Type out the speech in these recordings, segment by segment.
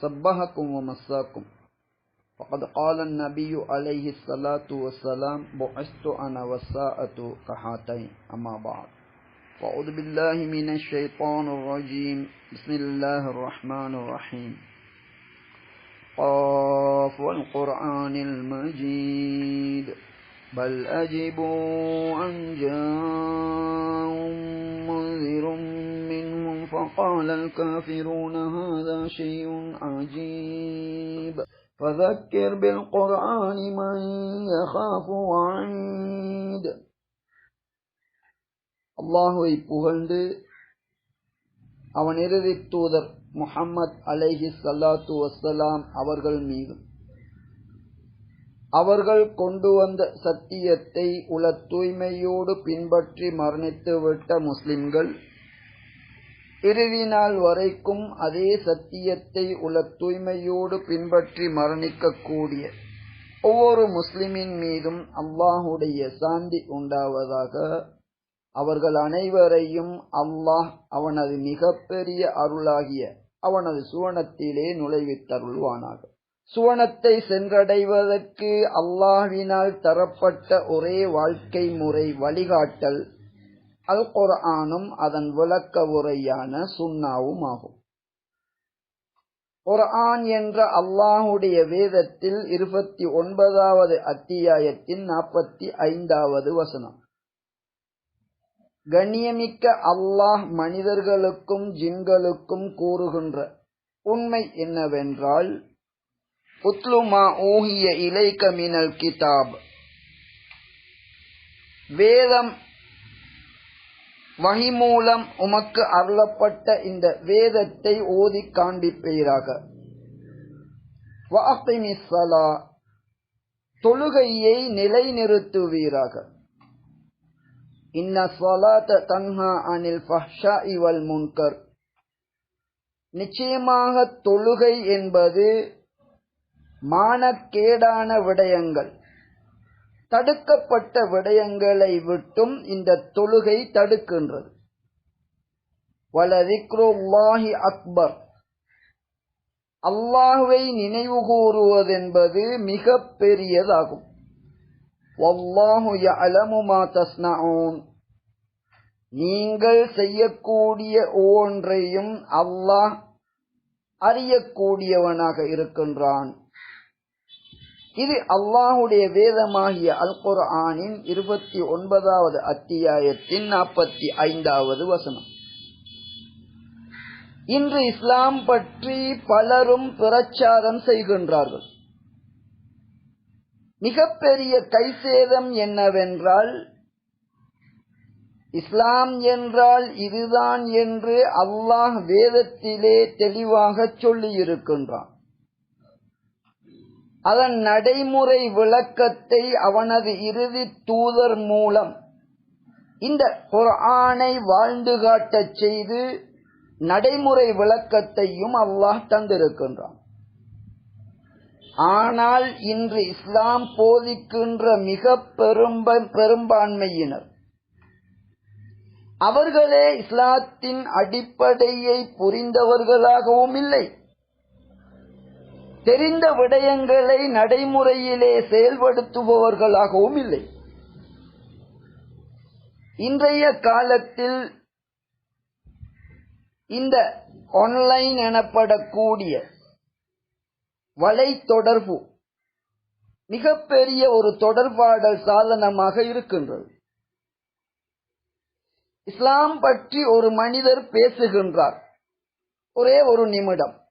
صبحكم ومساكم وقد قال النبي عليه الصلاة والسلام، بعثت أنا والساعة كهاتين أما بعد. فأعوذ بالله من الشيطان الرجيم بسم الله الرحمن الرحيم قاف والقرآن المجيد بل أجبوا أن جاءهم منهم فقال الكافرون هذا شيء عجيب فذكر بالقرآن من يخاف وعيد அல்லாஹுவை புகழ்ந்து அவன் இறுதி தூதர் முஹம்மத் அலைஹி சல்லாத்து வசலாம் அவர்கள் மீதும் அவர்கள் கொண்டு வந்த சத்தியத்தை உல தூய்மையோடு பின்பற்றி மரணித்துவிட்ட முஸ்லிம்கள் இறுதி நாள் வரைக்கும் அதே சத்தியத்தை உள்ள தூய்மையோடு பின்பற்றி மரணிக்கக்கூடிய ஒவ்வொரு முஸ்லிமின் மீதும் அல்லாஹுடைய சாந்தி உண்டாவதாக அவர்கள் அனைவரையும் அல்லாஹ் அவனது மிகப்பெரிய அருளாகிய அவனது சுவனத்திலே நுழைவித்தருள்வானாக சுவனத்தை சென்றடைவதற்கு அல்லாஹ்வினால் தரப்பட்ட ஒரே வாழ்க்கை முறை வழிகாட்டல் அல் குர்ஆனும் அதன் விளக்க உரையான சுன்னாவும் ஆகும். குர்ஆன் என்ற அல்லாஹுடைய வேதத்தில் இருபத்தி ஒன்பதாவது அத்தியாயத்தின் நாற்பத்தி ஐந்தாவது வசனம். கண்ணியமிக்க அல்லாஹ் மனிதர்களுக்கும் ஜின்களுக்கும் கூறுகின்ற உண்மை என்னவென்றால் உத்லுமா ஊகிய இலைக்க மினல் கிதாப். வேதம் வகி மூலம் உமக்கு அருளப்பட்ட இந்த வேதத்தை ஓதி காண்பிப்பீராக. தொழுகையை நிலைநிறுத்துவீராக. இன்ன சொலாத்த தன்ஹா அனில் ஃபஹ்ஷா இவல் முன்கர். நிச்சயமாக தொழுகை என்பது மானக்கேடான விடயங்கள். தடுக்கப்பட்ட விடயங்களை விட்டும் இந்த தொழுகை தடுக்கின்றது. வலதிக்ரோல்லாஹி அக்பர். அல்லாஹுவை நினைவு கூறுவதென்பது மிக பெரியதாகும் நீங்கள் செய்யக்கூடிய ஒவ்வொன்றையும் அல்லாஹ் அறியக்கூடியவனாக இருக்கின்றான். இது அல்லாஹுடைய வேதமாகிய அல் குர்ஆனின் இருபத்தி ஒன்பதாவது அத்தியாயத்தின் நாற்பத்தி ஐந்தாவது வசனம். இன்று இஸ்லாம் பற்றி பலரும் பிரச்சாரம் செய்கின்றார்கள். மிகப்பெரிய கைசேதம் என்னவென்றால் இஸ்லாம் என்றால் இதுதான் என்று அல்லாஹ் வேதத்திலே தெளிவாக சொல்லியிருக்கின்றான். அதன் நடைமுறை விளக்கத்தை அவனது இறுதி தூதர் மூலம் இந்த குரானை வாழ்ந்து காட்டச் செய்து நடைமுறை விளக்கத்தையும் அல்லாஹ் தந்திருக்கின்றான். ஆனால் இன்று இஸ்லாம் போதிக்கின்ற மிக பெரும்ப பெரும்பான்மையினர் அவர்களே இஸ்லாத்தின் அடிப்படையை புரிந்தவர்களாகவும் இல்லை. தெரிந்த விடயங்களை நடைமுறையிலே செயல்படுத்துபவர்களாகவும் இல்லை. இன்றைய காலத்தில் இந்த ஆன்லைன் எனப்படக்கூடிய வலை தொடர்பு மிகப்பெரிய ஒரு தொடர்பாடல் சாதனமாக இருக்கின்றது. இஸ்லாம் பற்றி ஒரு மனிதர் பேசுகின்றார். ஒரே ஒரு நிமிடம்.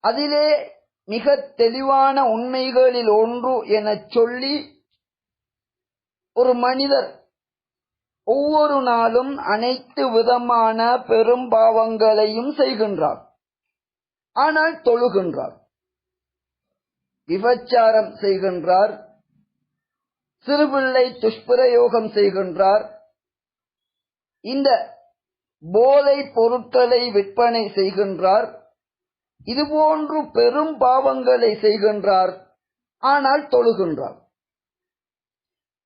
அதிலே மிக தெளிவான உண்மைகளில் ஒன்று எனச் சொல்லி ஒரு மனிதர் ஒவ்வொரு நாளும் அனைத்து விதமான பெரும் பாவங்களையும் செய்கின்றார். ஆனால் தொழுகின்றார். விபச்சாரம் செய்கின்றார். சிறுபிள்ளை துஷ்பிரயோகம் செய்கின்றார். இந்த போதை பொருட்களை விற்பனை செய்கின்றார். இதுபோன்று பெரும் பாவங்களை செய்கின்றார். ஆனால் தொழுகின்றார்.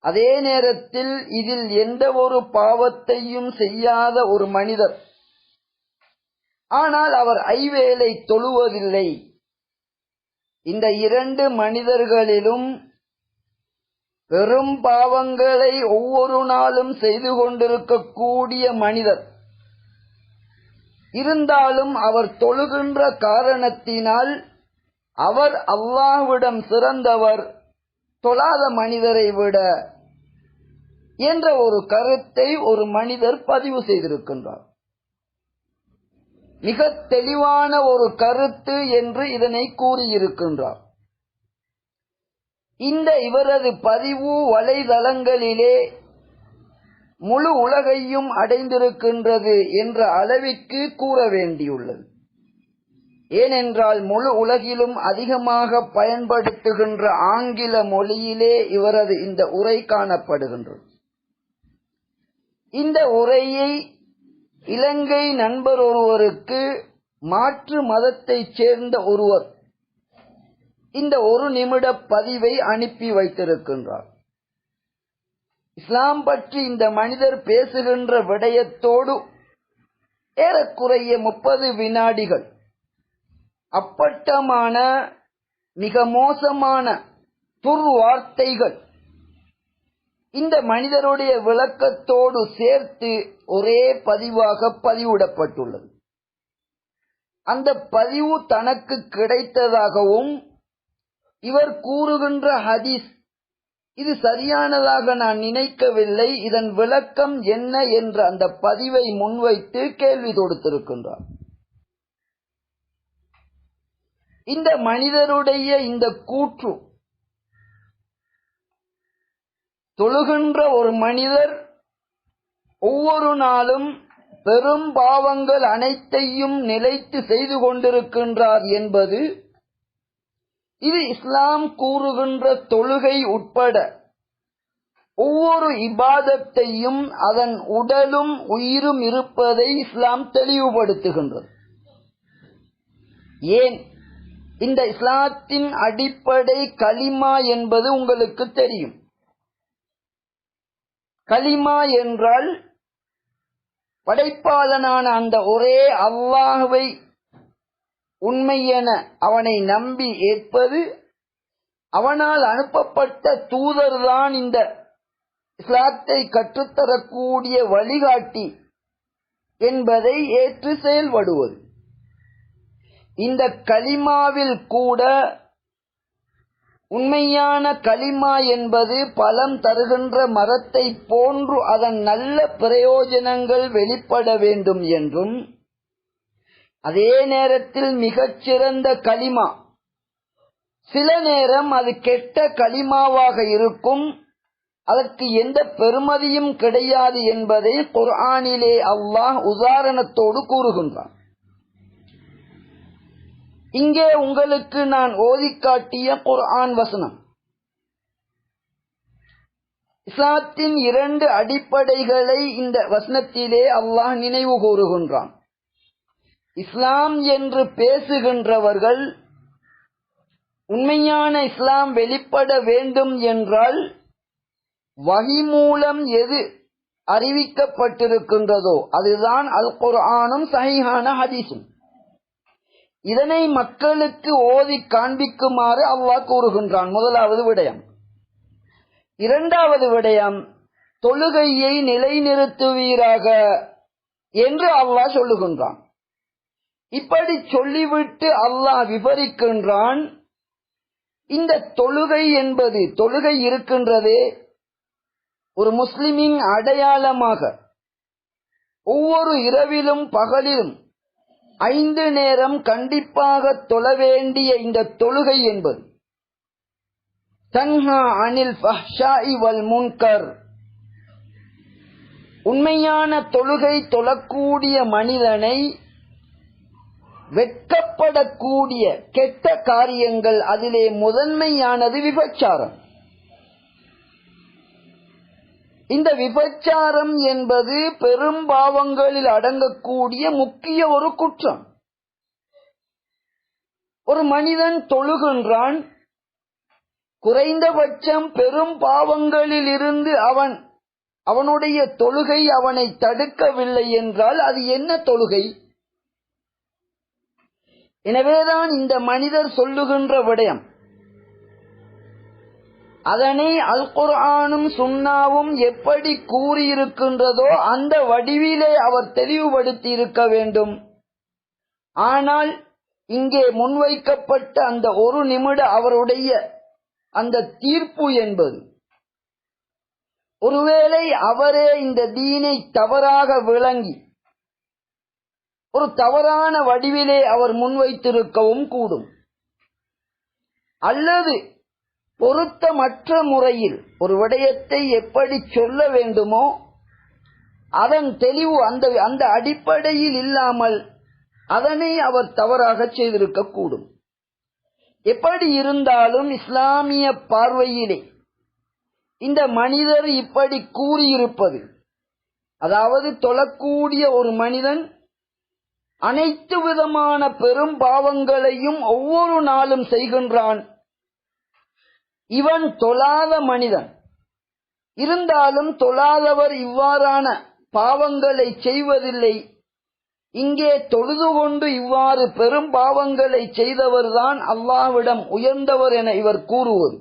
அதே நேரத்தில் இதில் எந்த ஒரு பாவத்தையும் செய்யாத ஒரு மனிதர். ஆனால் அவர் ஐவேளை தொழுவதில்லை. இந்த இரண்டு மனிதர்களிலும் பெரும் பாவங்களை ஒவ்வொரு நாளும் செய்து கொண்டிருக்கக்கூடிய மனிதர். இருந்தாலும் அவர் தொழுகின்ற காரணத்தினால் அவர் அல்லாஹ்விடம் சிறந்தவர் தொழாத மனிதரை விட என்ற ஒரு கருத்தை ஒரு மனிதர் பதிவு செய்திருக்கின்றார். மிக தெளிவான ஒரு கருத்து என்று இதனை கூறியிருக்கின்றார். இந்த இவரது பதிவு வலைதளங்களிலே முழு உலகையும் அடைந்திருக்கின்றது என்ற அளவிற்கு கூற வேண்டியுள்ளது. ஏனென்றால் முழு உலகிலும் அதிகமாக பயன்படுத்துகின்ற ஆங்கில மொழியிலே இவரது இந்த உரை காணப்படுகின்றது. இந்த உரையை இலங்கை நண்பர் ஒருவருக்கு மாற்று மதத்தைச் சேர்ந்த ஒருவர் இந்த ஒரு நிமிட பதிவை அனுப்பி வைத்திருக்கின்றார். இஸ்லாம் பற்றி இந்த மனிதர் பேசுகின்ற விடயத்தோடு ஏறக்குறைய முப்பது வினாடிகள். அப்பட்டமான மிக மோசமான துர்வார்த்தைகள் இந்த மனிதருடைய விளக்கத்தோடு சேர்த்து ஒரே பதிவாக பதிவிடப்பட்டுள்ளது. அந்த பதிவு தனக்கு கிடைத்ததாகவும் இவர் கூறுகின்ற ஹதீஸ் இது சரியானதாக நான் நினைக்கவில்லை. இதன் விளக்கம் என்ன என்ற அந்த பதிவை முன்வைத்து கேள்வி தொடுத்திருக்கின்றார். இந்த மனிதருடைய இந்த கூற்று தொழுகின்ற ஒரு மனிதர் ஒவ்வொரு நாளும் பெரும் பாவங்கள் அனைத்தையும் நிலைத்து செய்து கொண்டிருக்கின்றார் என்பது இது இஸ்லாம் கூறுகின்ற தொழுகை உட்பட ஒவ்வொரு இபாதத்தையும் அதன் உடலும் உயிரும் இருப்பதை இஸ்லாம் தெளிவுபடுத்துகின்றது. ஏன்? இந்த இஸ்லாத்தின் அடிப்படை கலிமா என்பது உங்களுக்கு தெரியும். கலிமா என்றால் படைப்பாளனான அந்த ஒரே அவ்வாகவை உண்மை என அவனை நம்பி ஏற்பது அவனால் அனுப்பப்பட்ட தூதர்தான் இந்த இஸ்லாத்தை கற்றுத்தரக்கூடிய வழிகாட்டி என்பதை ஏற்று செயல்படுவது. இந்த கலிமாவில் கூட உண்மையான களிமா என்பது பலம் தருகின்ற மரத்தை போன்று அதன் நல்ல பிரயோஜனங்கள் வெளிப்பட வேண்டும் என்றும் அதே நேரத்தில் மிகச்சிறந்த களிமா. சில நேரம் அது கெட்ட களிமாவாக இருக்கும். அதற்கு எந்த பெருமதியும் கிடையாது என்பதை குர்ஆனிலே அல்லாஹ் உதாரணத்தோடு கூறுகின்றான். இங்கே உங்களுக்கு நான் ஓதிக்காட்டிய குர்ஆன் வசனம். இஸ்லாத்தின் இரண்டு அடிப்படைகளை இந்த வசனத்திலே அல்லாஹ் நினைவு கூறுகின்றான். இஸ்லாம் என்று பேசுகின்றவர்கள் உண்மையான இஸ்லாம் வெளிப்பட வேண்டும் என்றால் வகி மூலம் எது அறிவிக்கப்பட்டிருக்கின்றதோ அதுதான் அல் குர்ஆனும் சஹீஹான ஹதீஸும். இதனை மக்களுக்கு ஓதி காண்பிக்குமாறு அல்லாஹ் கூறுகின்றான். முதலாவது விடயம். இரண்டாவது விடயம் தொழுகையை நிலைநிறுத்துவீராக என்று அல்லாஹ் சொல்லுகின்றான். இப்படி சொல்லிவிட்டு அல்லாஹ் விவரிக்கின்றான் இந்த தொழுகை என்பது தொழுகை இருக்கின்றதே ஒரு முஸ்லிமின் அடையாளமாக. ஒவ்வொரு இரவிலும் பகலிலும் ஐந்து நேரம் கண்டிப்பாக தொழ வேண்டிய இந்த தொழுகை என்பது. தன்ஹா அனில் ஃபஹ்ஷாஇ வல் முன்கர். உண்மையான தொழுகை தொழக்கூடிய மனிதனை வெட்கப்படக்கூடிய கெட்ட காரியங்கள் அதிலே முதன்மையானது விபச்சாரம். இந்த விபச்சாரம் என்பது பெரும் பாவங்களில் அடங்கக்கூடிய முக்கிய ஒரு குற்றம். ஒரு மனிதன் தொழுகின்றான் குறைந்தபட்சம் பெரும் பாவங்களில் இருந்து அவன் அவனுடைய தொழுகை அவனை தடுக்கவில்லை என்றால் அது என்ன தொழுகை? எனவேதான் இந்த மனிதர் சொல்லுகின்ற விடயம். அதனை அல் குர்ஆனும் சுன்னாவும் எப்படி கூறியிருக்கின்றதோ அந்த வடிவிலே அவர் தெளிவுபடுத்தி இருக்க வேண்டும். ஆனால் இங்கே முன்வைக்கப்பட்ட அந்த ஒரு நிமிட அவருடைய அந்த தீர்ப்பு என்பது ஒருவேளை அவரே இந்த தீனை தவறாக விளங்கி ஒரு தவறான வடிவிலே அவர் முன்வைத்திருக்கவும் கூடும். அல்லது பொருத்தமற்ற முறையில் ஒரு விடயத்தை எப்படி சொல்ல வேண்டுமோ அதன் தெளிவு அந்த அந்த அடிப்படையில் இல்லாமல் அதனை அவர் தவறாக செய்திருக்கக்கூடும் எப்படி இருந்தாலும் இஸ்லாமிய பார்வையிலே இந்த மனிதர் இப்படி கூறியிருப்பது அதாவது தொழக்கூடிய ஒரு மனிதன் அனைத்து விதமான பெரும் பாவங்களையும் ஒவ்வொரு நாளும் செய்கின்றான். இவன் தொழாத மனிதன். இருந்தாலும் தொழாதவர் இவ்வாறான பாவங்களை செய்வதில்லை. இங்கே தொழுது கொண்டு இவ்வாறு பெரும் பாவங்களை செய்தவர்தான் அல்லாவிடம் உயர்ந்தவர் என இவர் கூறுவது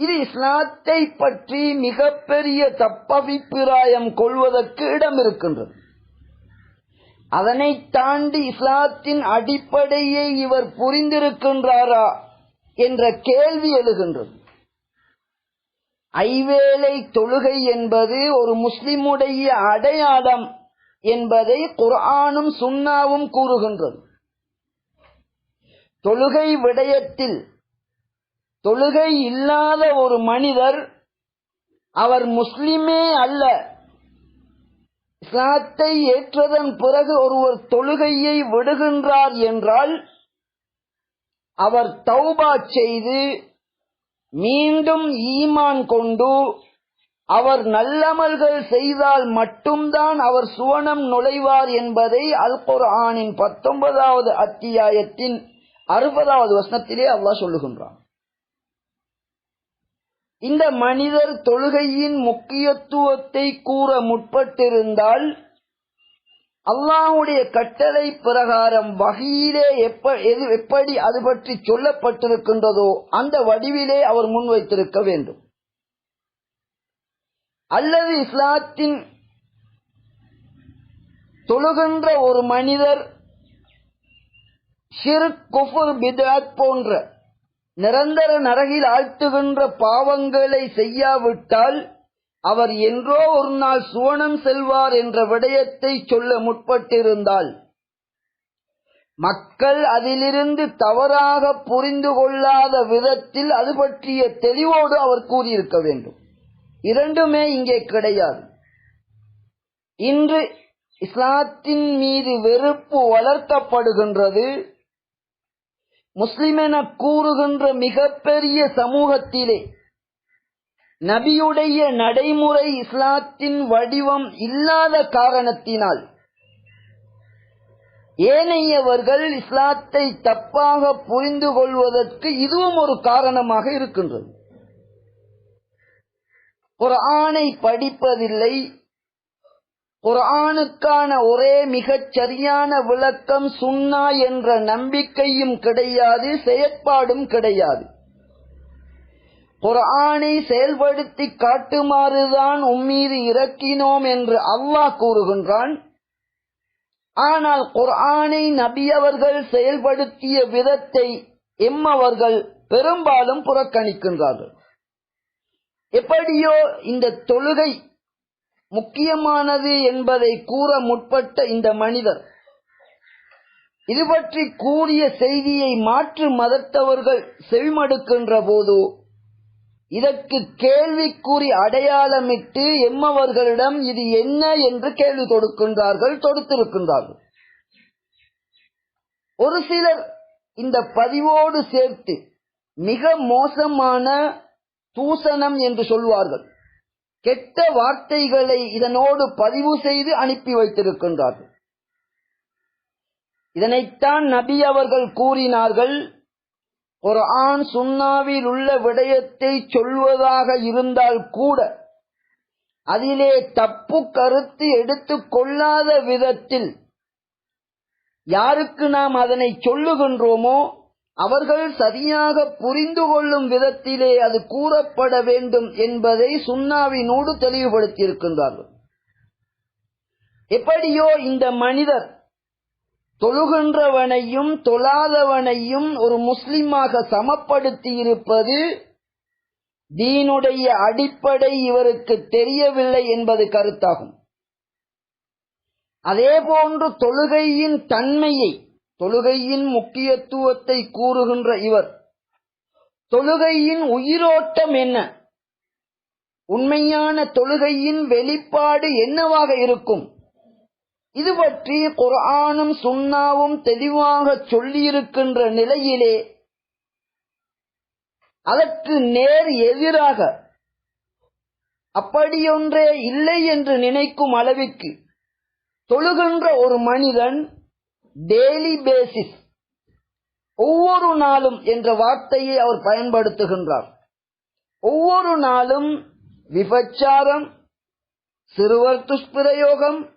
இது இஸ்லாத்தை பற்றி மிகப்பெரிய தப்பபிப்பிராயம் கொள்வதற்கு இடம் இருக்கின்றது அதனை தாண்டி இஸ்லாத்தின் அடிப்படையை இவர் புரிந்திருக்கின்றாரா என்ற கேள்வி எழுகின்றது. ஐவேளை தொழுகை என்பது ஒரு முஸ்லிமுடைய அடையாளம் என்பதை குர்ஆனும் சுண்ணாவும் கூறுகின்றது. தொழுகை விடயத்தில் தொழுகை இல்லாத ஒரு மனிதர் அவர் முஸ்லிமே அல்ல. இஸ்லாத்தை ஏற்றதன் பிறகு ஒருவர் தொழுகையை விடுகின்றார் என்றால் அவர் தௌபா செய்து மீண்டும் ஈமான் கொண்டு அவர் நல்லமல்கள் செய்தால் மட்டும்தான் அவர் சுவனம் நுழைவார் என்பதை அல் குர்ஆனின் பத்தொன்பதாவது அத்தியாயத்தின் அறுபதாவது வசனத்திலே அல்லாஹ் சொல்லுகின்றான். இந்த மனிதர் தொழுகையின் முக்கியத்துவத்தை கூற முற்பட்டிருந்தால் அல்லாஹுடைய கட்டளை பிரகாரம் வகையிலே எப்படி அது பற்றி சொல்லப்பட்டிருக்கின்றதோ அந்த வடிவிலே அவர் முன்வைத்திருக்க வேண்டும். அல்லது இஸ்லாத்தின் தொழுகின்ற ஒரு மனிதர் ஷிர் குஃபுர் பிதாத் போன்ற நிரந்தர நரகில் ஆழ்த்துகின்ற பாவங்களை செய்யாவிட்டால் அவர் என்றோ ஒரு நாள் சுவனம் செல்வார் என்ற விடயத்தை சொல்ல முற்பட்டிருந்தால் மக்கள் அதிலிருந்து தவறாக புரிந்து கொள்ளாத விதத்தில் அது பற்றிய தெளிவோடு அவர் கூறியிருக்க வேண்டும். இரண்டுமே இங்கே கிடையாது. இன்று இஸ்லாத்தின் மீது வெறுப்பு வளர்க்கப்படுகின்றது முஸ்லிம் என கூறுகின்ற மிகப்பெரிய சமூகத்திலே நபியுடைய நடைமுறை இஸ்லாத்தின் வடிவம் இல்லாத காரணத்தினால் ஏனையவர்கள் இஸ்லாத்தை தப்பாக புரிந்து கொள்வதற்கு இதுவும் ஒரு காரணமாக இருக்கின்றது. ஒரு ஆணை படிப்பதில்லை ஒரு ஒரே மிகச் சரியான விளக்கம் சுன்னா என்ற நம்பிக்கையும் கிடையாது செயற்பாடும் கிடையாது. ஒரு ஆணை செயல்படுத்தி காட்டுமாறுதான் உம்மீது இறக்கினோம் என்று அல்லாஹ் கூறுகின்றான். ஆனால் குர்ஆனை நபியவர்கள் செயல்படுத்திய விதத்தை எம்மவர்கள் பெரும்பாலும் புறக்கணிக்கின்றார்கள். எப்படியோ இந்த தொழுகை முக்கியமானது என்பதை கூற முற்பட்ட இந்த மனிதர். இது பற்றி கூறிய செய்தியை மாற்று மதத்தவர்கள் செவிமடுக்கின்ற போது இதற்கு கேள்விக்குறி அடையாளமிட்டு எம்மவர்களிடம் இது என்ன என்று கேள்வி தொடுக்கின்றார்கள் தொடுத்திருக்கின்றார்கள். ஒரு சிலர் இந்த பதிவோடு சேர்த்து மிக மோசமான தூசணம் என்று சொல்வார்கள். கெட்ட வார்த்தைகளை இதனோடு பதிவு செய்து அனுப்பி வைத்திருக்கின்றார்கள். இதனைத்தான் நபி அவர்கள் கூறினார்கள் ஒரு ஆண் சுண்ணாவில் உள்ள விடயத்தை சொல்வதாக இருந்தால் கூட அதிலே தப்பு கருத்து எடுத்துக் கொள்ளாத விதத்தில் யாருக்கு நாம் அதனை சொல்லுகின்றோமோ அவர்கள் சரியாக புரிந்து கொள்ளும் விதத்திலே அது கூறப்பட வேண்டும் என்பதை சுண்ணாவினோடு தெளிவுபடுத்தியிருக்கின்றார்கள். எப்படியோ இந்த மனிதர் தொழுகின்றவனையும் தொழாதவனையும் ஒரு முஸ்லிமாக சமப்படுத்தி இருப்பது தீனுடைய அடிப்படை இவருக்கு தெரியவில்லை என்பது கருத்தாகும். அதேபோன்று தொழுகையின் தன்மையை தொழுகையின் முக்கியத்துவத்தை கூறுகின்ற இவர் தொழுகையின் உயிரோட்டம் என்ன? உண்மையான தொழுகையின் வெளிப்பாடு என்னவாக இருக்கும்? இது பற்றி குரானும் சுன்னாவும் தெளிவாக சொல்லியிருக்கின்ற நிலையிலே அதற்கு நேர் எதிராக அப்படியொன்றே இல்லை என்று நினைக்கும் அளவிற்கு தொழுகின்ற ஒரு மனிதன் டெய்லி பேசிஸ். ஒவ்வொரு நாளும் என்ற வார்த்தையை அவர் பயன்படுத்துகின்றார். ஒவ்வொரு நாளும் விபச்சாரம் சிறுவர் துஷ்பிரயோகம்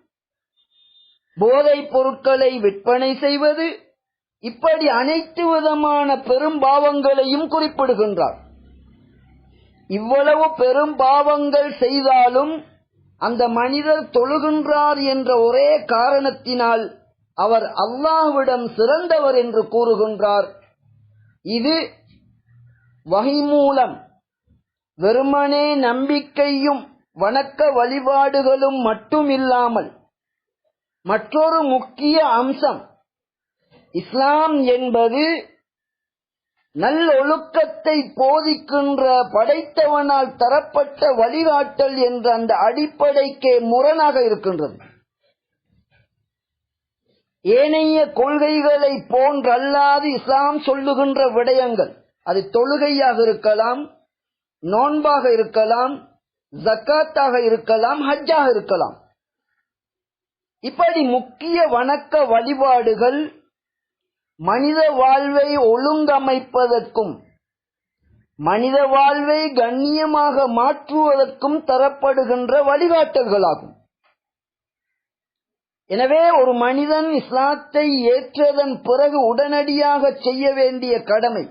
போதைப் பொருட்களை விற்பனை செய்வது இப்படி அனைத்து விதமான பெரும் பாவங்களையும் குறிப்பிடுகின்றார். இவ்வளவு பெரும் பாவங்கள் செய்தாலும் அந்த மனிதர் தொழுகின்றார் என்ற ஒரே காரணத்தினால் அவர் அல்லாஹ்விடம் சிறந்தவர் என்று கூறுகின்றார். இது வகை மூலம் வெறுமனே நம்பிக்கையும் வணக்க வழிபாடுகளும் மட்டுமில்லாமல் மற்றொரு முக்கிய அம்சம் இஸ்லாம் என்பது நல்லொழுக்கத்தை போதிக்கின்ற படைத்தவனால் தரப்பட்ட வழிகாட்டல் என்ற அந்த அடிப்படைக்கே முரணாக இருக்கின்றது. ஏனைய கொள்கைகளை போன்றல்லாது இஸ்லாம் சொல்லுகின்ற விடயங்கள். அது தொழுகையாக இருக்கலாம் நோன்பாக இருக்கலாம் ஜக்காத்தாக இருக்கலாம் ஹஜ்ஜாக இருக்கலாம். இப்படி முக்கிய வணக்க வழிபாடுகள் மனித வாழ்வை ஒழுங்கமைப்பதற்கும் மனித வாழ்வை கண்ணியமாக மாற்றுவதற்கும் தரப்படுகின்ற வழிகாட்டல்களாகும். எனவே ஒரு மனிதன் இஸ்லாத்தை ஏற்றதன் பிறகு உடனடியாக செய்ய வேண்டிய கடமை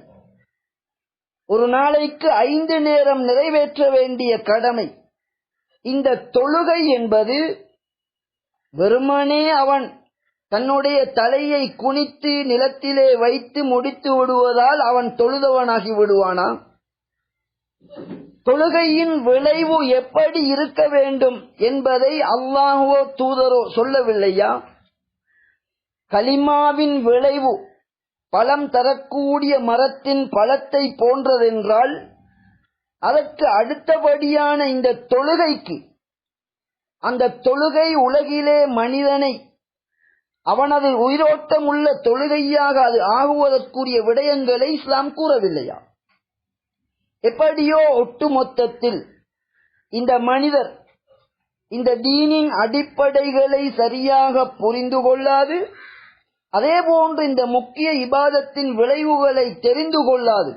ஒரு நாளைக்கு ஐந்து நேரம் நிறைவேற்ற வேண்டிய கடமை இந்த தொழுகை என்பது வெறுமனே அவன் தன்னுடைய தலையை குனித்து நிலத்திலே வைத்து முடித்து விடுவதால் அவன் தொழுதவனாகி விடுவானா? தொழுகையின் விளைவு எப்படி இருக்க வேண்டும் என்பதை அல்லாஹுவோ தூதரோ சொல்லவில்லையா? கலிமாவின் விளைவு பழம் தரக்கூடிய மரத்தின் பழத்தை போன்றதென்றால் அதற்கு அடுத்தபடியான இந்த தொழுகைக்கு அந்த தொழுகை உலகிலே மனிதனை அவனது உயிரோட்டம் உள்ள தொழுகையாக அது ஆகுவதற்குரிய விடயங்களை இஸ்லாம் கூறவில்லையா? எப்படியோ ஒட்டுமொத்தத்தில் இந்த மனிதர் இந்த தீனின் அடிப்படைகளை சரியாக புரிந்து கொள்ளாது அதே போன்று இந்த முக்கிய இபாதத்தின் விளைவுகளை தெரிந்து கொள்ளாது.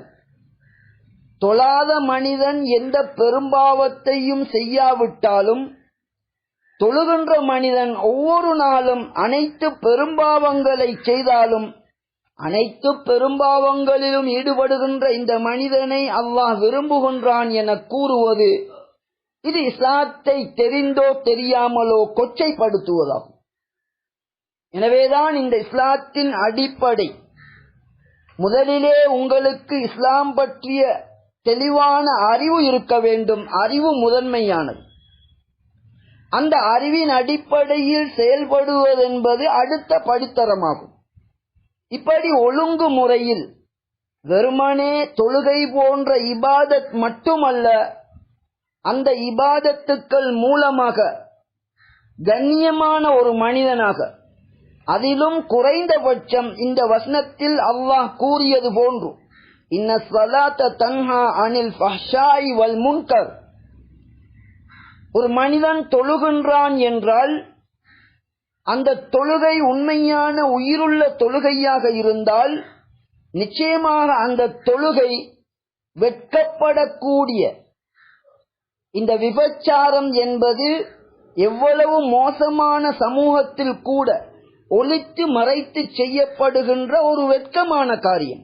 தொழாத மனிதன் எந்த பெரும்பாவத்தையும் செய்யாவிட்டாலும் தொழுகின்ற மனிதன் ஒவ்வொரு நாளும் அனைத்து பெரும்பாவங்களை செய்தாலும் அனைத்து பெரும்பாவங்களிலும் ஈடுபடுகின்ற இந்த மனிதனை அல்லாஹ் விரும்புகின்றான் என கூறுவது இது இஸ்லாத்தை தெரிந்தோ தெரியாமலோ கொச்சைப்படுத்துவதாகும். எனவேதான் இந்த இஸ்லாத்தின் அடிப்படை. முதலிலே உங்களுக்கு இஸ்லாம் பற்றிய தெளிவான அறிவு இருக்க வேண்டும். அறிவு முதன்மையானது. அந்த அறிவின் அடிப்படையில் செயல்படுவதென்பது அடுத்த படித்தரமாகும். இப்படி ஒழுங்கு முறையில் வெறுமனே தொழுகை போன்ற இபாதத் மட்டுமல்ல அந்த இபாதத்துக்கள் மூலமாக கண்ணியமான ஒரு மனிதனாக அதிலும் குறைந்தபட்சம் இந்த வசனத்தில் அல்லாஹ் கூறியது போன்று இன்ன சலாத்த தன்ஹா அனில் ஃபஹ்ஷாய் வல் முன்கர். ஒரு மனிதன் தொழுகின்றான் என்றால் அந்த தொழுகை உண்மையான உயிருள்ள தொழுகையாக இருந்தால் நிச்சயமாக அந்த தொழுகை வெட்கப்படக்கூடிய இந்த விபச்சாரம் என்பது எவ்வளவு மோசமான சமூகத்தில் கூட ஒழித்து மறைத்து செய்யப்படுகின்ற ஒரு வெட்கமான காரியம்.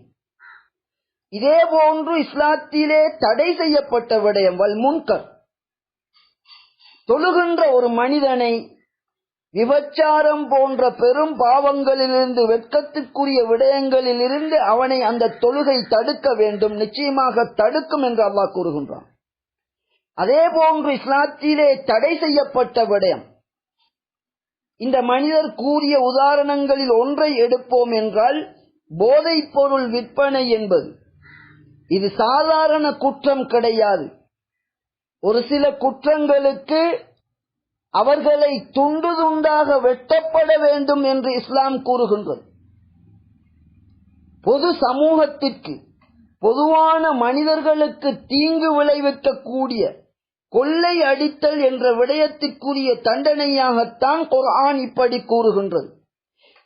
இதே போன்று இஸ்லாத்திலே தடை செய்யப்பட்ட விடயம் வல் முன்கர். தொழுகின்ற ஒரு மனிதனை விபச்சாரம் போன்ற பெரும் பாவங்களிலிருந்து வெட்கத்துக்குரிய விடயங்களிலிருந்து அவனை அந்த தொழுகை தடுக்க வேண்டும் நிச்சயமாக தடுக்கும் என்று அல்லாஹ் கூறுகின்றான். அதே போன்று இஸ்லாத்திலே தடை செய்யப்பட்ட விடயம் இந்த மனிதர் கூறிய உதாரணங்களில் ஒன்றை எடுப்போம் என்றால் போதைப் பொருள் விற்பனை என்பது. இது சாதாரண குற்றம் கிடையாது. ஒரு சில குற்றங்களுக்கு அவர்களை துண்டு துண்டாக வெட்டப்பட வேண்டும் என்று இஸ்லாம் கூறுகின்றது. பொது சமூகத்திற்கு பொதுவான மனிதர்களுக்கு தீங்கு விளைவிக்கக்கூடிய கொள்ளை அடித்தல் என்ற விடயத்திற்குரிய தண்டனையாகத்தான் குர்ஆன் இப்படி கூறுகின்றது.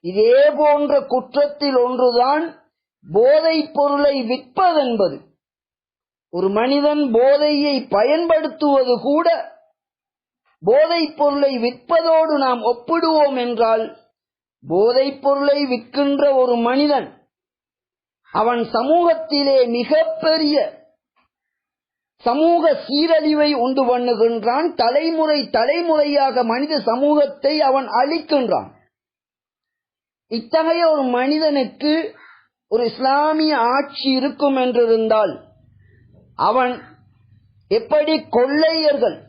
இதே போன்ற குற்றத்தில் ஒன்றுதான் போதைப் பொருளை விற்பதென்பது. ஒரு மனிதன் போதையை பயன்படுத்துவது கூட போதைப் பொருளை விற்பதோடு நாம் ஒப்பிடுவோம் என்றால் போதைப் பொருளை விற்கின்ற ஒரு மனிதன் அவன் சமூகத்திலே மிகப்பெரிய சமூக சீரழிவை உண்டு பண்ணுகின்றான். தலைமுறை தலைமுறையாக மனித சமூகத்தை அவன் அழிக்கின்றான். இத்தகைய ஒரு மனிதனுக்கு ஒரு இஸ்லாமிய ஆட்சி இருக்கும் என்றிருந்தால் அவன் எப்படி கொள்ளையர்கள்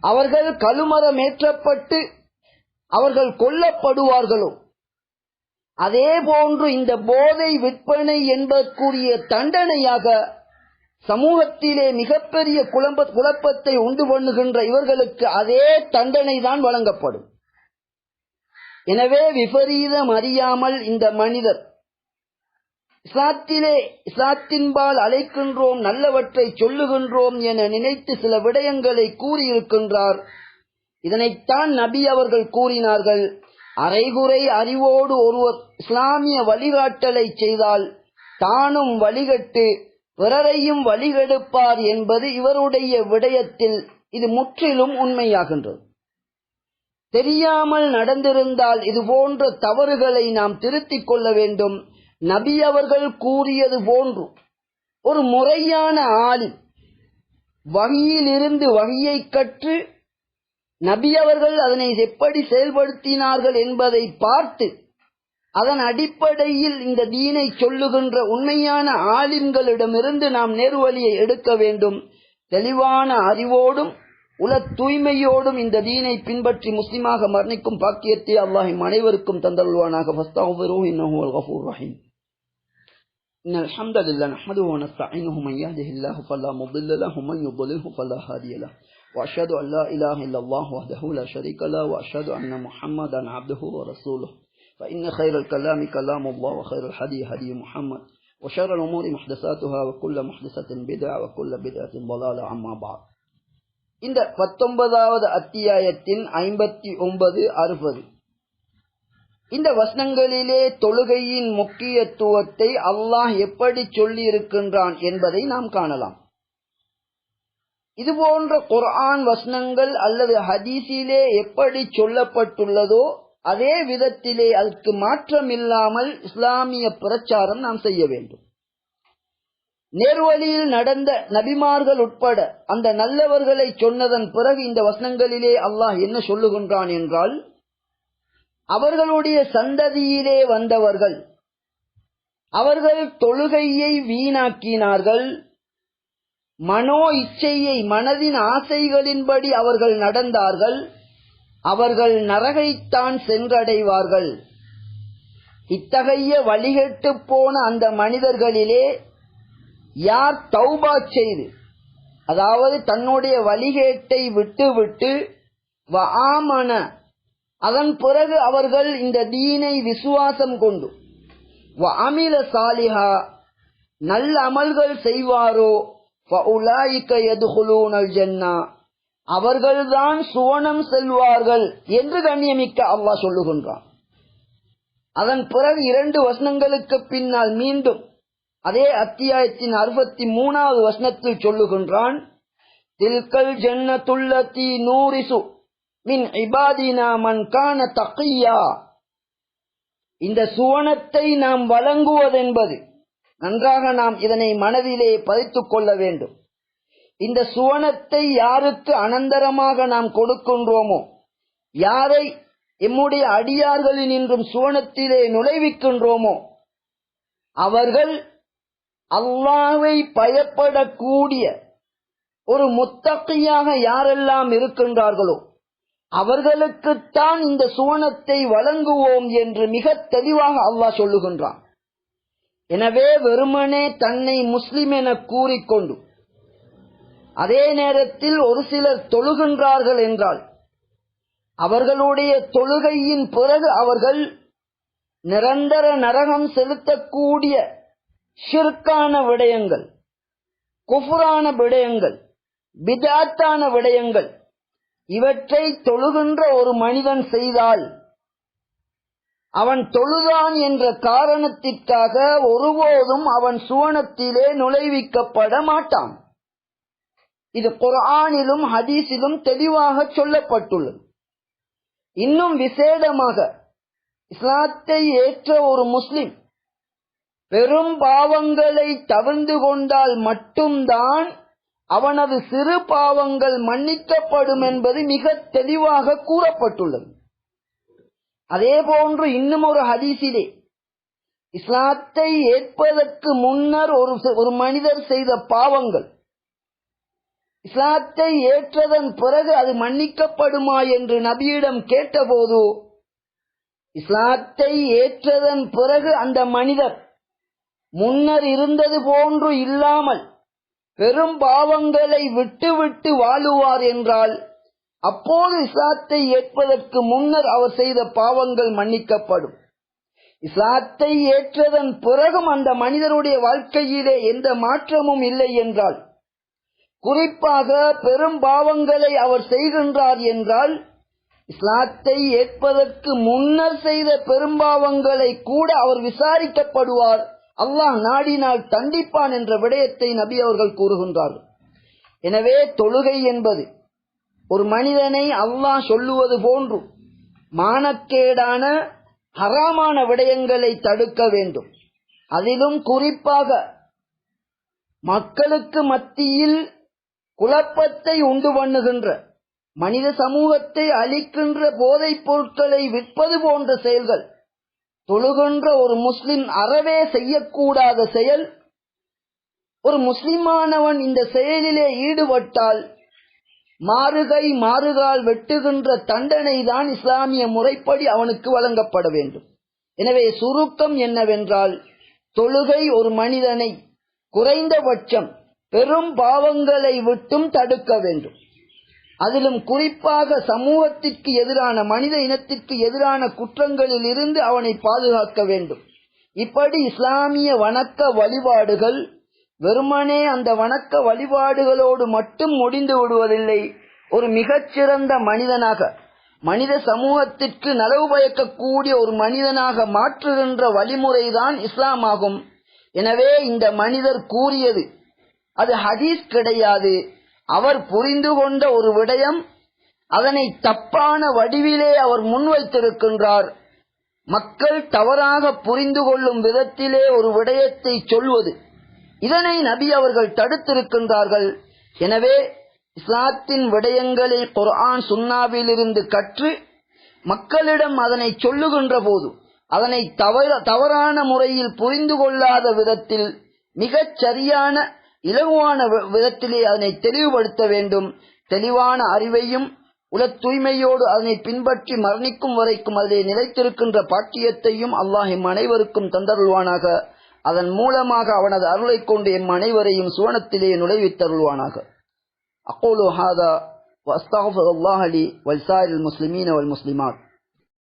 அவர்கள் கழுமரம் ஏற்றப்பட்டு அவர்கள் கொல்லப்படுவார்களோ? அதே போன்று இந்த போதை விற்பனை என்பதற்குரிய தண்டனையாக சமூகத்திலே மிகப்பெரிய குழம்ப குழப்பத்தை உண்டு பண்ணுகின்ற இவர்களுக்கு அதே தண்டனை தான் வழங்கப்படும். எனவே விபரீதம் அறியாமல் இந்த மனிதர் இஸ்லாத்திலே இஸ்லாத்தின்பால் அழைக்கின்றோம் நல்லவற்றை சொல்லுகின்றோம் என நினைத்து சில விடயங்களை கூறியிருக்கின்றார். இதனைத்தான் நபி அவர்கள் கூறினார்கள். அரைகுறை அறிவோடு ஒருவர் இஸ்லாமிய வழிகாட்டலை செய்தால் தானும் வழிகட்டு பிறரையும் வழிகெடுப்பார் என்பது இவருடைய விடயத்தில் இது முற்றிலும் உண்மையாகின்றது. தெரியாமல் நடந்திருந்தால் இது போன்ற தவறுகளை நாம் திருத்திக் கொள்ள வேண்டும். நபி அவர்கள் கூறியது போன்று ஒரு முறையான ஆலிம் வகையிலிருந்து வகையை கற்று நபி அவர்கள் அதனை எப்படி செயல்படுத்தினார்கள் என்பதை பார்த்து அதன் அடிப்படையில் இந்த தீனை சொல்லுகின்ற உண்மையான ஆலிம்களிடமிருந்து நாம் நேர்வழியை எடுக்க வேண்டும். தெளிவான அறிவோடும் உல தூய்மையோடும் இந்த தீனை பின்பற்றி முஸ்லிமாக மரணிக்கும் பாக்கியத்தை அல்லாஹிம் அனைவருக்கும் தந்தல்வானாக ரஹீம். إن الحمد لله نحمده ونستعينه من يهده الله فلا مضل له ومن يضلله فلا هادي له. وأشهد أن لا إله إلا الله وحده لا شريك له وأشهد أن محمدا عبده ورسوله. فإن خير الكلام كلام الله وخير الحديث هدي محمد. وشر الأمور محدثاتها وكل محدثة بدعة وكل بدعة ضلالة عما بعد. இந்த பத்தொன்பதாவது அத்தியாயத்தின் ஐம்பத்தி ஒன்பது அறுபது. இந்த வசனங்களிலே தொழுகையின் முக்கியத்துவத்தை அல்லாஹ் எப்படி சொல்லி இருக்கின்றான் என்பதை நாம் காணலாம். இதுபோன்ற குர்ஆன் வசனங்கள் அல்லது ஹதீஸிலே எப்படி சொல்லப்பட்டுள்ளதோ அதே விதத்திலே அதற்கு மாற்றமில்லாமல் இஸ்லாமிய பிரச்சாரம் நாம் செய்ய வேண்டும். நேர்வழியில் நடந்த நபிமார்கள் உட்பட அந்த நல்லவர்களை சொன்னதன் பிறகு இந்த வசனங்களிலே அல்லாஹ் என்ன சொல்லுகின்றான் என்றால் அவர்களுடைய சந்ததியிலே வந்தவர்கள் அவர்கள் தொழுகையை வீணாக்கினார்கள். மனோ இச்சையை மனதின் ஆசைகளின்படி அவர்கள் நடந்தார்கள். அவர்கள் நரகைத்தான் சென்றடைவார்கள். இத்தகைய வழிகட்டு போன அந்த மனிதர்களிலே யார் தௌபா செய்து அதாவது தன்னுடைய வழிகேட்டை விட்டுவிட்டு ஆமன அதன் பிறகு அவர்கள் இந்த தீனை விசுவாசம் கொண்டு அமில சாலிஹா நல்ல அமல்கள் செய்வாரோ ஜன்னா அவர்கள்தான் சுவனம் செல்வார்கள் என்று கண்ணியமிக்க அல்லாஹ் சொல்லுகின்றான். அதன் பிறகு இரண்டு வசனங்களுக்கு பின்னால் மீண்டும் அதே அத்தியாயத்தின் அறுபத்தி மூணாவது வசனத்தில் சொல்லுகின்றான் தில்கல் ஜன்னத்துள்ளத்தி நூரிசு மின் இபாதினா மன் கான தக்கையா. இந்த சுவனத்தை நாம் வழங்குவதென்பது நன்றாக நாம் இதனை மனதிலே பதித்துக் கொள்ள வேண்டும். இந்த சுவனத்தை யாருக்கு அனந்தரமாக நாம் கொடுக்கின்றோமோ யாரை எம்முடைய அடியார்களின் இன்றும் சுவனத்திலே நுழைவிக்கின்றோமோ அவர்கள் அல்லாவை பயப்படக்கூடிய ஒரு முத்தகையாக யாரெல்லாம் இருக்கின்றார்களோ அவர்களுக்குத்தான் இந்த சுவனத்தை வழங்குவோம் என்று மிக தெளிவாக அல்லாஹ் சொல்லுகின்றான். எனவே வெறுமனே தன்னை முஸ்லிம் என கூறிக்கொண்டு அதே நேரத்தில் ஒரு சிலர் தொழுகின்றார்கள் என்றால் அவர்களுடைய தொழுகையின் பிறகு அவர்கள் நிரந்தர நரகம் செலுத்தக்கூடிய ஷிர்கான விடயங்கள் குஃபுரான விடயங்கள் பிதாத்தான விடயங்கள் இவற்றை தொழுகின்ற ஒரு மனிதன் செய்தால் அவன் தொழுதான் என்ற காரணத்திற்காக ஒருபோதும் அவன் சுவனத்திலே நுழைவிக்கப்பட மாட்டான். இது குர்ஆனிலும் ஹதீஸிலும் தெளிவாக சொல்லப்பட்டுள்ளது. இன்னும் விசேடமாக இஸ்லாத்தை ஏற்ற ஒரு முஸ்லிம் பெரும் பாவங்களை தவிர்ந்து கொண்டால் மட்டும்தான் அவனது சிறு பாவங்கள் மன்னிக்கப்படும் என்பது மிக தெளிவாக கூறப்பட்டுள்ளது. அதே போன்று இன்னும் ஒரு ஹதீசிலே இஸ்லாத்தை ஏற்பதற்கு முன்னர் ஒரு ஒரு மனிதர் செய்த பாவங்கள் இஸ்லாத்தை ஏற்றதன் பிறகு அது மன்னிக்கப்படுமா என்று நபியிடம் கேட்டபோது இஸ்லாத்தை ஏற்றதன் பிறகு அந்த மனிதர் முன்னர் இருந்தது போன்று இல்லாமல் பெரும் பாவங்களை விட்டு விட்டு வாழுவார் என்றால் அப்போது இஸ்லாத்தை ஏற்பதற்கு முன்னர் அவர் செய்த பாவங்கள் மன்னிக்கப்படும். இஸ்லாத்தை ஏற்றதன் பிறகும் அந்த மனிதருடைய வாழ்க்கையிலே எந்த மாற்றமும் இல்லை என்றால் குறிப்பாக பெரும் பாவங்களை அவர் செய்கின்றார் என்றால் இஸ்லாத்தை ஏற்பதற்கு முன்னர் செய்த பெரும்பாவங்களை கூட அவர் விசாரிக்கப்படுவார். அல்லாஹ் நாடினால் தண்டிப்பான் என்ற விடயத்தை நபி அவர்கள் கூறுகின்றார்கள். எனவே தொழுகை என்பது ஒரு மனிதனை அல்லாஹ் சொல்லுவது போன்று மானக்கேடான ஹராமான விடயங்களை தடுக்க வேண்டும். அதிலும் குறிப்பாக மக்களுக்கு மத்தியில் குழப்பத்தை உண்டு பண்ணுகின்ற மனித சமூகத்தை அழிக்கின்ற போதைப் பொருட்களை விற்பது போன்ற செயல்கள் தொழுகின்ற ஒரு முஸ்லிம் அறவே செய்யக்கூடாத செயல் ஒரு முஸ்லிமானவன் இந்த செயலிலே ஈடுபட்டால் மாறுகை மாறுகால் வெட்டுகின்ற தண்டனை தான் இஸ்லாமிய முறைப்படி அவனுக்கு வழங்கப்பட வேண்டும். எனவே சுருக்கம் என்னவென்றால் தொழுகை ஒரு மனிதனை குறைந்தபட்சம் பெரும் பாவங்களை விட்டும் தடுக்க வேண்டும். அதிலும் குறிப்பாக சமூகத்திற்கு எதிரான மனித இனத்திற்கு எதிரான குற்றங்களில் இருந்து அவனை பாதுகாக்க வேண்டும். இப்படி இஸ்லாமிய வணக்க வழிபாடுகள் வெறுமனே அந்த வணக்க வழிபாடுகளோடு மட்டும் முடிந்து விடுவதில்லை ஒரு மிகச்சிறந்த மனிதனாக மனித சமூகத்திற்கு நலவு பயக்கக்கூடிய ஒரு மனிதனாக மாற்றுகின்ற வழிமுறைதான் இஸ்லாம் ஆகும் எனவே இந்த மனிதர் கூறியது அது ஹதீஸ் கிடையாது. அவர் புரிந்து கொண்ட ஒரு விடயம் அதனை தப்பான வடிவிலே அவர் முன்வைத்திருக்கின்றார். மக்கள் தவறாக புரிந்து கொள்ளும் விதத்திலே ஒரு விடயத்தை சொல்வது. இதனை நபி அவர்கள் தடுத்திருக்கின்றார்கள். எனவே இஸ்லாத்தின் விடயங்களை குர்ஆன் சுன்னாவிலிருந்து கற்று மக்களிடம் அதனை சொல்லுகின்ற போது அதனை தவற தவறான முறையில் புரிந்து கொள்ளாத விதத்தில் மிகச் சரியான இலகுவான விதத்திலே அதனை தெளிவுபடுத்த வேண்டும். தெளிவான அறிவையும் உல தூய்மையோடு அதனை பின்பற்றி மரணிக்கும் வரைக்கும் அதிலே நிலைத்திருக்கின்ற பாக்கியத்தையும் அல்லாஹ் எம் அனைவருக்கும் தந்தருள்வானாக. அதன் மூலமாக அவனது அருளை கொண்டு எம் அனைவரையும் சுவனத்திலே நுழைவித்தருள்வானாக. அக்கோலு ஹாதா வஸ்தாஃபு அல்லாஹ் அலி வல்சாரில் முஸ்லிமீன் அவல் முஸ்லிமாட்